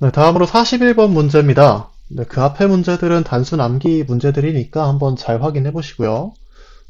네, 다음으로 41번 문제입니다. 네, 그 앞의 문제들은 단순 암기 문제들이니까 한번 잘 확인해 보시고요.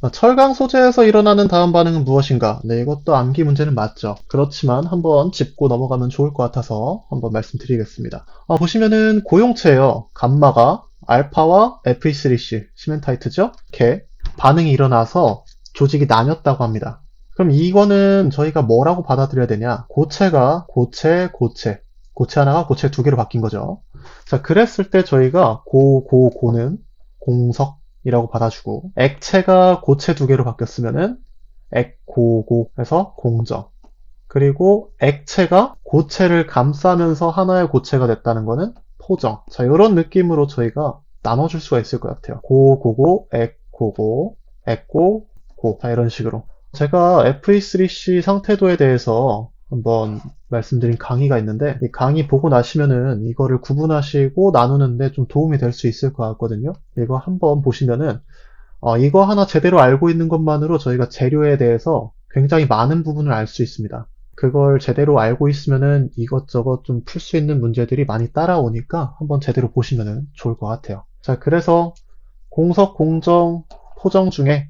아, 철강 소재에서 일어나는 다음 반응은 무엇인가? 네, 이것도 암기 문제는 맞죠. 그렇지만 한번 짚고 넘어가면 좋을 것 같아서 한번 말씀드리겠습니다. 아, 보시면은 고용체예요. 감마가 알파와 Fe3C, 시멘타이트죠? 이렇게 반응이 일어나서 조직이 나뉘었다고 합니다. 그럼 이거는 저희가 뭐라고 받아들여야 되냐? 고체가 고체, 고체, 고체 하나가 고체 두 개로 바뀐 거죠. 자, 그랬을 때 저희가 고, 고, 고는 공석이라고 받아주고, 액체가 고체 두 개로 바뀌었으면은 액, 고, 고 해서 공정. 그리고 액체가 고체를 감싸면서 하나의 고체가 됐다는 거는 포정. 자, 이런 느낌으로 저희가 나눠줄 수가 있을 것 같아요. 고, 고고, 액, 고고, 액고, 고. 자, 이런 식으로. 제가 FE3C 상태도에 대해서 한번 말씀드린 강의가 있는데 이 강의 보고 나시면은 이거를 구분하시고 나누는데 좀 도움이 될 수 있을 것 같거든요. 이거 한번 보시면은 어, 이거 하나 제대로 알고 있는 것만으로 저희가 재료에 대해서 굉장히 많은 부분을 알 수 있습니다. 그걸 제대로 알고 있으면은 이것저것 좀 풀 수 있는 문제들이 많이 따라오니까 한번 제대로 보시면은 좋을 것 같아요. 자, 그래서 공석, 공정, 포정 중에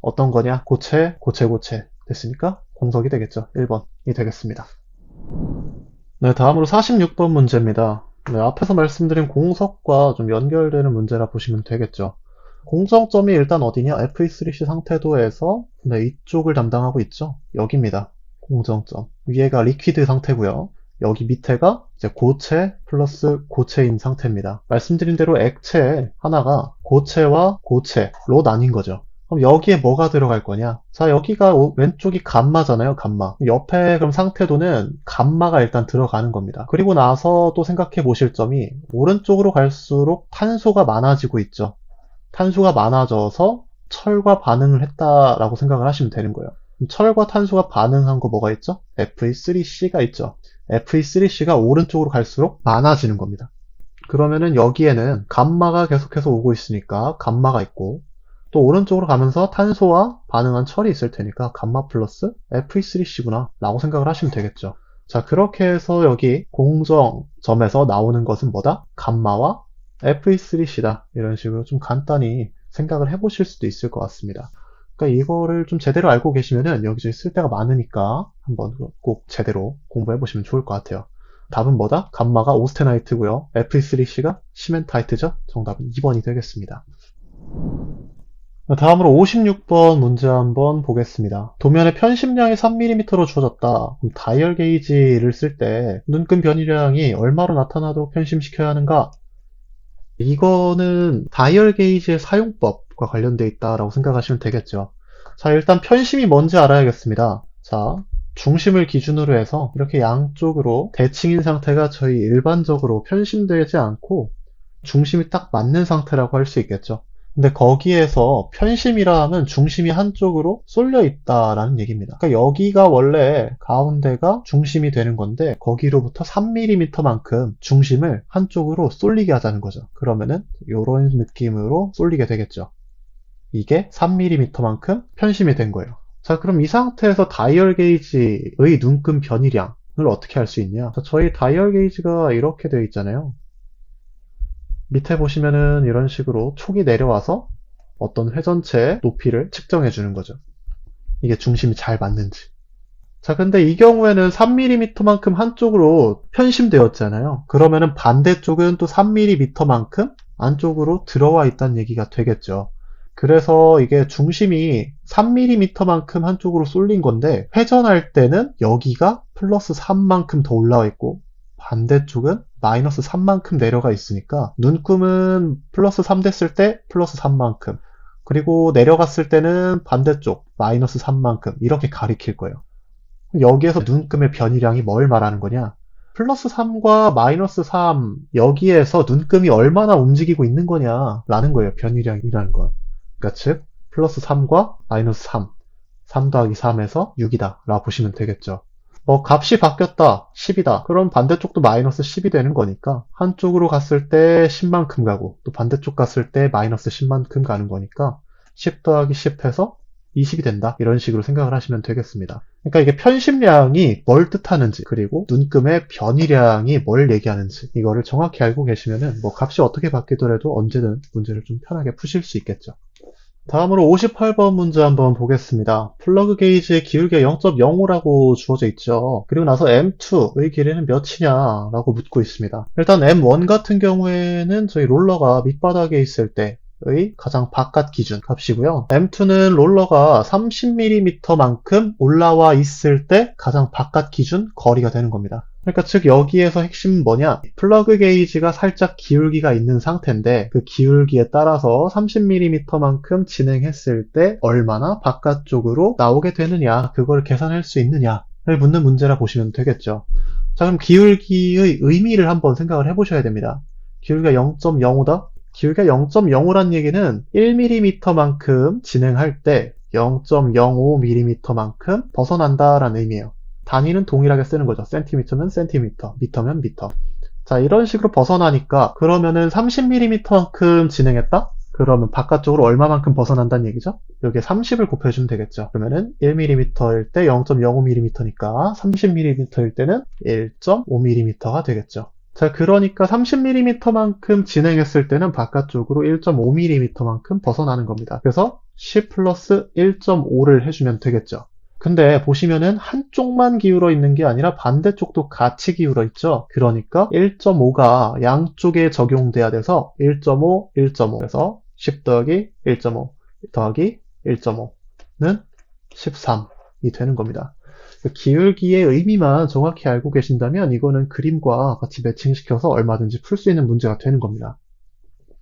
어떤 거냐? 고체, 고체, 고체. 됐으니까 공석이 되겠죠. 1번이 되겠습니다. 네, 다음으로 46번 문제입니다. 네, 앞에서 말씀드린 공석과 좀 연결되는 문제라 보시면 되겠죠. 공정점이 일단 어디냐? FE3C 상태도에서 네, 이쪽을 담당하고 있죠. 여기입니다. 공정점. 위에가 리퀴드 상태고요. 여기 밑에가 이제 고체 플러스 고체인 상태입니다. 말씀드린 대로 액체 하나가 고체와 고체로 나뉜 거죠. 그럼 여기에 뭐가 들어갈 거냐? 자, 여기가 오- 왼쪽이 감마잖아요, 감마. 옆에 그럼 상태도는 감마가 일단 들어가는 겁니다. 그리고 나서 또 생각해 보실 점이 오른쪽으로 갈수록 탄소가 많아지고 있죠. 탄소가 많아져서 철과 반응을 했다라고 생각을 하시면 되는 거예요. 철과 탄소가 반응한 거 뭐가 있죠? Fe3C가 있죠. Fe3C가 오른쪽으로 갈수록 많아지는 겁니다. 그러면은 여기에는 감마가 계속해서 오고 있으니까 감마가 있고 또 오른쪽으로 가면서 탄소와 반응한 철이 있을 테니까 감마 플러스 Fe3C구나 라고 생각을 하시면 되겠죠. 자 그렇게 해서 여기 공정점에서 나오는 것은 뭐다? 감마와 Fe3C다 이런 식으로 좀 간단히 생각을 해보실 수도 있을 것 같습니다. 그러니까 이거를 좀 제대로 알고 계시면은 여기저기 쓸 데가 많으니까 한번 꼭 제대로 공부해 보시면 좋을 것 같아요. 답은 뭐다? 감마가 오스테나이트고요. Fe3C가 시멘타이트죠? 정답은 2번이 되겠습니다. 다음으로 56번 문제 한번 보겠습니다. 도면의 편심량이 3mm로 주어졌다. 그럼 다이얼 게이지를 쓸 때 눈금 변이량이 얼마로 나타나도록 편심시켜야 하는가? 이거는 다이얼 게이지의 사용법과 관련되어 있다라고 생각하시면 되겠죠. 자, 일단 편심이 뭔지 알아야겠습니다. 자, 중심을 기준으로 해서 이렇게 양쪽으로 대칭인 상태가 저희 일반적으로 편심되지 않고 중심이 딱 맞는 상태라고 할 수 있겠죠. 근데 거기에서 편심이라 하면 중심이 한쪽으로 쏠려 있다라는 얘기입니다. 그러니까 여기가 원래 가운데가 중심이 되는 건데 거기로부터 3mm만큼 중심을 한쪽으로 쏠리게 하자는 거죠. 그러면은 이런 느낌으로 쏠리게 되겠죠. 이게 3mm만큼 편심이 된 거예요. 자, 그럼 이 상태에서 다이얼 게이지의 눈금 변이량 을 어떻게 할 수 있냐? 자, 저희 다이얼 게이지가 이렇게 되어 있잖아요. 밑에 보시면은 이런 식으로 촉이 내려와서 어떤 회전체의 높이를 측정해 주는 거죠. 이게 중심이 잘 맞는지. 자, 근데 이 경우에는 3mm만큼 한쪽으로 편심되었잖아요. 그러면은 반대쪽은 또 3mm만큼 안쪽으로 들어와 있다는 얘기가 되겠죠. 그래서 이게 중심이 3mm만큼 한쪽으로 쏠린 건데 회전할 때는 여기가 플러스 3만큼 더 올라와 있고 반대쪽은 마이너스 3만큼 내려가 있으니까 눈금은 플러스 3 됐을 때 플러스 3만큼 그리고 내려갔을 때는 반대쪽 마이너스 3만큼 이렇게 가리킬 거예요. 여기에서 눈금의 변이량이 뭘 말하는 거냐? 플러스 3과 마이너스 3 여기에서 눈금이 얼마나 움직이고 있는 거냐 라는 거예요. 변이량이라는 건. 그러니까 즉 플러스 3과 마이너스 3 3 더하기 3에서 6이다 라고 보시면 되겠죠. 어, 값이 바뀌었다. 10이다. 그럼 반대쪽도 마이너스 10이 되는 거니까 한쪽으로 갔을 때 10만큼 가고 또 반대쪽 갔을 때 마이너스 10만큼 가는 거니까 10 더하기 10 해서 20이 된다. 이런 식으로 생각을 하시면 되겠습니다. 그러니까 이게 편심량이 뭘 뜻하는지, 그리고 눈금의 변이량이 뭘 얘기하는지, 이거를 정확히 알고 계시면은 뭐 값이 어떻게 바뀌더라도 언제든 문제를 좀 편하게 푸실 수 있겠죠. 다음으로 58번 문제 한번 보겠습니다. 플러그 게이지의 기울기가 0.05라고 주어져 있죠. 그리고 나서 M2의 길이는 몇이냐라고 묻고 있습니다. 일단 M1 같은 경우에는 저희 롤러가 밑바닥에 있을 때 의 가장 바깥 기준 값이고요. M2는 롤러가 30mm만큼 올라와 있을 때 가장 바깥 기준 거리가 되는 겁니다. 그러니까 즉 여기에서 핵심은 뭐냐? 플러그 게이지가 살짝 기울기가 있는 상태인데 그 기울기에 따라서 30mm만큼 진행했을 때 얼마나 바깥쪽으로 나오게 되느냐 그걸 계산할 수 있느냐를 묻는 문제라 보시면 되겠죠. 자 그럼 기울기의 의미를 한번 생각을 해보셔야 됩니다. 기울기가 0.05다? 기울기가 0.05란 얘기는 1mm만큼 진행할 때 0.05mm만큼 벗어난다라는 의미예요. 단위는 동일하게 쓰는 거죠. 센티미터면 센티미터, 미터면 미터. 자, 이런 식으로 벗어나니까 그러면은 30mm만큼 진행했다? 그러면 바깥쪽으로 얼마만큼 벗어난다는 얘기죠? 여기에 30을 곱해주면 되겠죠. 그러면은 1mm일 때 0.05mm니까 30mm일 때는 1.5mm가 되겠죠. 자, 그러니까 30mm만큼 진행했을 때는 바깥쪽으로 1.5mm만큼 벗어나는 겁니다. 그래서 10 플러스 1.5를 해주면 되겠죠. 근데 보시면은 한쪽만 기울어 있는 게 아니라 반대쪽도 같이 기울어 있죠. 그러니까 1.5가 양쪽에 적용돼야 돼서 1.5, 1.5. 그래서 10 더하기 1.5 더하기 1.5는 13이 되는 겁니다. 그 기울기의 의미만 정확히 알고 계신다면 이거는 그림과 같이 매칭시켜서 얼마든지 풀 수 있는 문제가 되는 겁니다.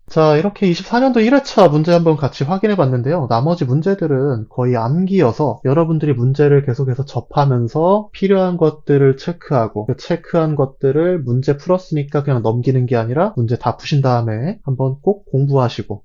자, 이렇게 24년도 1회차 문제 한번 같이 확인해 봤는데요. 나머지 문제들은 거의 암기여서 여러분들이 문제를 계속해서 접하면서 필요한 것들을 체크하고 그 체크한 것들을 문제 풀었으니까 그냥 넘기는 게 아니라 문제 다 푸신 다음에 한번 꼭 공부하시고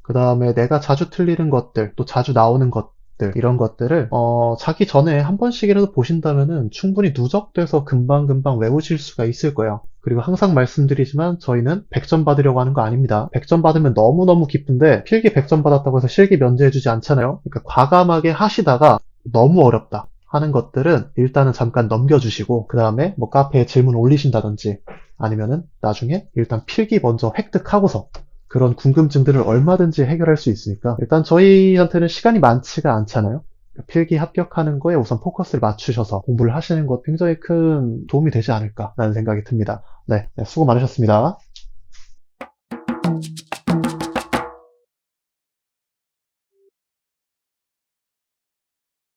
그 다음에 내가 자주 틀리는 것들, 또 자주 나오는 것 들, 이런 것들을 어, 자기 전에 한 번씩이라도 보신다면은 충분히 누적돼서 금방금방 외우실 수가 있을 거예요. 그리고 항상 말씀드리지만 저희는 100점 받으려고 하는 거 아닙니다. 100점 받으면 너무너무 기쁜데 필기 100점 받았다고 해서 실기 면제해주지 않잖아요. 그러니까 과감하게 하시다가 너무 어렵다 하는 것들은 일단은 잠깐 넘겨주시고 그 다음에 뭐 카페에 질문 올리신다든지 아니면은 나중에 일단 필기 먼저 획득하고서 그런 궁금증들을 얼마든지 해결할 수 있으니까 일단 저희한테는 시간이 많지가 않잖아요. 필기 합격하는 거에 우선 포커스를 맞추셔서 공부를 하시는 것 굉장히 큰 도움이 되지 않을까라는 생각이 듭니다. 네, 네 수고 많으셨습니다.